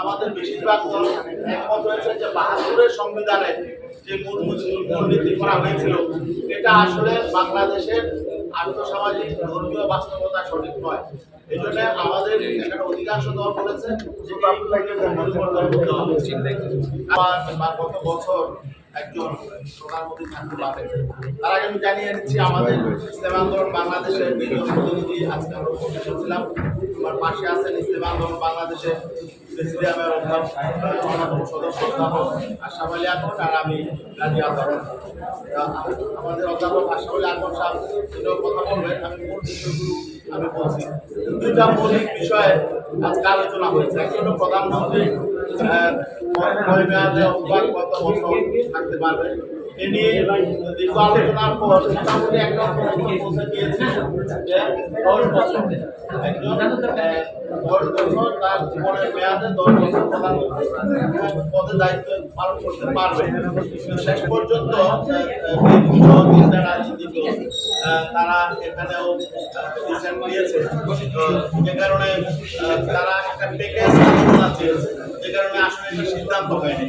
আমাদের বেশিরভাগ একমত হয়েছে যে বাহাদুরের সংবিধানে যে মূল মূলনীতি করা হয়েছিল, এটা আসলে বাংলাদেশের আর্থসামাজিক, ধর্মীয় বাস্তবতা সঠিক নয়। এই জন্য আমাদের এখানে অধিকাংশ দল বলেছে যে গত বছর একজন প্রধানমন্ত্রী থাকতে তার আগে আমি জানিয়ে আমাদের ইসলাম আন্দোলন বাংলাদেশের বিজন প্রতিনিধি আজকে আমরা উপস্থিত হয়েছিলাম আমার পাশে আছেন ইসলাম আন্দোলন বাংলাদেশের প্রেসিডিয়ামের অন্যতম সদস্য অধ্যাপক আশাফ আলী আকন আর আমি রাজি আমাদের অধ্যাপক আশাফ আলী আকন সাহেব কথা বলবেন। আমি মূল বিষয়গুলো আমি বলছি দুইটা মৌলিক বিষয়ে আজকে আলোচনা হয়েছে। একটি হলো প্রধানমন্ত্রী কত বছর থাকতে পারবে? এ নিয়ে দীর্ঘ আলোচনার পর মোটামুটি একটা পৌঁছে দশ বছর দশ বছর তার জীবনের মেয়াদে দশ বছর প্রধানমন্ত্রী পদে দায়িত্ব পালন করতে পারবে। শেষ পর্যন্ত বিভিন্ন চিন্তা আহ, তারা এখানেও ডিসিশন নিয়েছে যে কারণে তারা একটা প্যাকেজ আছে যে কারণে আসলে সিদ্ধান্ত হয়নি।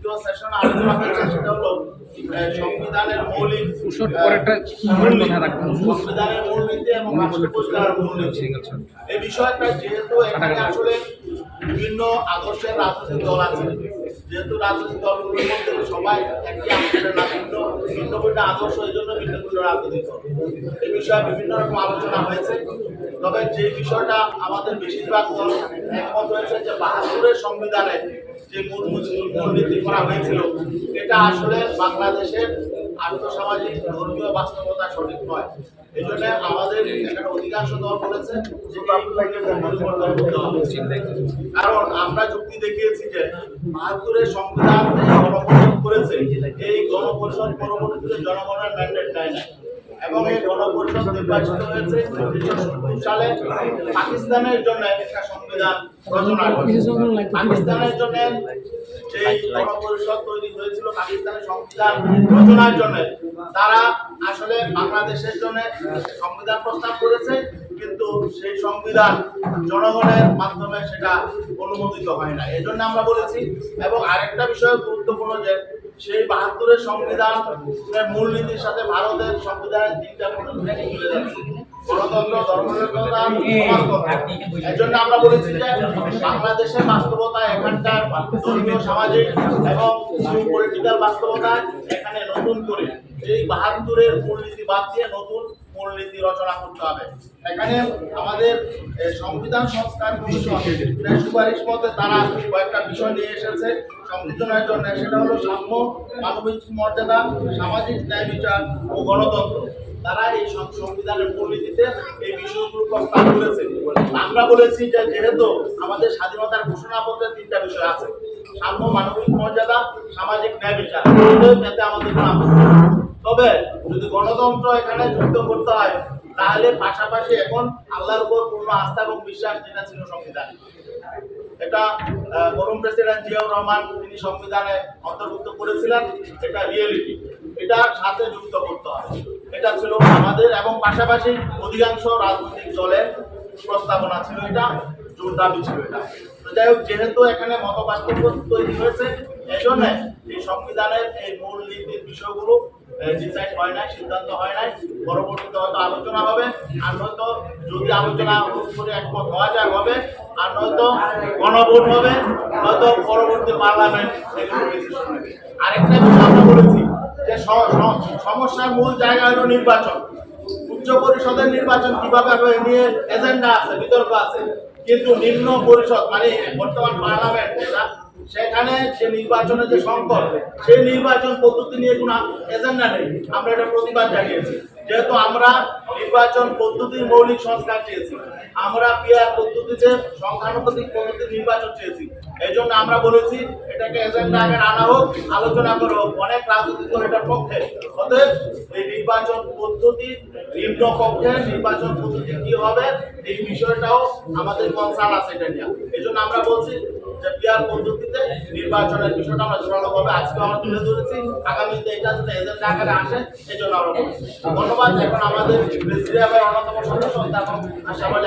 দ্বিতীয় সেশনে আলোচনা হয়েছে সেটা হলো সংবিধানের মৌলিক সংবিধানের মূলনীতি এবং রাষ্ট্র মূলনীতি এই বিষয়টা যেহেতু এখানে আসলে বিভিন্ন আদর্শের রাজনৈতিক দল আছে যেহেতু রাজনৈতিক দলগুলোর মধ্যে সবাই আদর্শের না ভিন্ন ভিন্ন ভিন্ন আদর্শ এই জন্য ভিন্ন ভিন্ন রাজনৈতিক দল এই বিষয়ে বিভিন্ন রকম আলোচনা হয়েছে। তবে যে বিষয়টা আমাদের বেশিরভাগ দল একমত হয়েছে যে বাহাত্তরের সংবিধানে যে মূল মূলনীতি করা হয়েছিল, এটা আসলে বাংলাদেশের আর্থসামাজিক, ধর্মীয় বাস্তবতা সঠিক নয় এই আমাদের এখানে অধিকাংশ দল বলেছে যে পরিবর্তন করতে হবে। কারণ আমরা যুক্তি দেখিয়েছি যে বাহাত্তরের সংবিধান গণপরিষদ করেছে, এই গণপরিষদ পরবর্তীতে জনগণের ম্যান্ডেট দেয় না এবং এই গণপরিষদ নির্বাচিত হয়েছে সালে পাকিস্তানের জন্য একটা সংবিধান পাকিস্তানের জন্য যে গণপরিষদ তৈরি হয়েছিল, পাকিস্তানের সংবিধান রচনার জন্য, তারা আসলে বাংলাদেশের জন্য সংবিধান প্রস্তাব করেছে, কিন্তু সেই সংবিধান জনগণের মাধ্যমে সেটা অনুমোদিত হয় না এই জন্য আমরা বলেছি, এবং আরেকটা বিষয় গুরুত্বপূর্ণ যে সেই বাহাত্তরের সংবিধান মূলনীতির সাথে ভারতের সংবিধানের তিনটা মূলনীতি জন্য আমরা বলেছি বাস্তবতা ধর্মীয়, সামাজিক এবং বাস্তবতা এখানে নতুন করে এই বাহাত্তরের মূলনীতি বাদ দিয়ে নতুন মূলনীতি রচনা করতে হবে। এখানে আমাদের সংবিধান সংস্কার কমিশন সুপারিশ মতে তারা কয়েকটা বিষয় নিয়ে এসেছে। সংশোধনের জন্য সেটা হলো সাম্য মানবিক মর্যাদা সামাজিক ন্যায় বিচার ও গণতন্ত্র। তারা এই সংবিধানের মূলনীতিতে এই বিষয়গুলো প্রস্তাব করেছে। আমরা বলেছি যে যেহেতু আমাদের স্বাধীনতার ঘোষণাপত্রে তিনটা বিষয় আছে সাম্য মানবিক মর্যাদা সামাজিক ন্যায় বিচার। এতে আমাদের। তবে যদি গণতন্ত্র এখানে যুক্ত করতে হয়, তাহলে পাশাপাশি এখন আল্লাহর উপর পূর্ণ আস্থা এবং বিশ্বাস যেটা ছিল সংবিধান। এটা মরহুম প্রেসিডেন্ট জিয়াউর রহমান তিনি সংবিধানে অন্তর্ভুক্ত করেছিলেন, এটা রিয়েলিটি এটা সাথে যুক্ত করতে হয় এটা ছিল আমাদের এবং পাশাপাশি অধিকাংশ রাজনৈতিক দলের প্রস্তাবনা ছিল এটা জোর দাবি ছিল এটা। তো যাই হোক, যেহেতু এখানে মত পার্থক্য তৈরি হয়েছে এই জন্য এই সংবিধানের এই মূল নীতির বিষয়গুলো ডিসাইড হয় নাই, সিদ্ধান্ত হয় নাই। পরবর্তীতে হয়তো আলোচনা হবে। আর নয়তো যদি আলোচনা করে একমত হওয়া যায়, হবে। আর গণভোট হবে। পরবর্তী পার্লামেন্ট আরেকটা আমরা বলেছি যে সমস্যার মূল জায়গা হলো নির্বাচন। উচ্চ পরিষদের নির্বাচন কীভাবে নিয়ে এজেন্ডা আছে, বিতর্ক আছে। কিন্তু নিম্ন পরিষদ মানে বর্তমান পার্লামেন্ট, যেটা সেখানে যে নির্বাচনের যে সংকট সেই নির্বাচন পদ্ধতি নিয়ে কোনো এজেন্ডা নেই। আমরা এটা প্রতিবাদ জানিয়েছি। যেহেতু আমরা নির্বাচন নির্বাচন পদ্ধতির মৌলিক সংস্কার চেয়েছি, আমরা পিয়ার পদ্ধতিতে সংখ্যানুপাতিক পদ্ধতির নির্বাচন চেয়েছি। এই জন্য আমরা বলেছি, এটাকে এজেন্ডা আগে আনা হোক, আলোচনা করো হোক। অনেক রাজনৈতিক দল এটার পক্ষে। অতএব এই নির্বাচন পদ্ধতি, নিম্ন কক্ষে নির্বাচন পদ্ধতি কি হবে, এই বিষয়টাও আমাদের কনসার্ন আছে এটা নিয়ে। এই জন্য আমরা বলছি যে পিয়ার পদ্ধতিতে নির্বাচনের বিষয়টা আমরা জোরালো ভাবে আজকে আমরা তুলে ধরেছি। আগামীতে এটা যাতে এজেন্ডা আকারে আসে এই জন্য আমরা ধন্যবাদ। এখন আমাদের অন্যতম সদস্য, তারপর আশাবাদী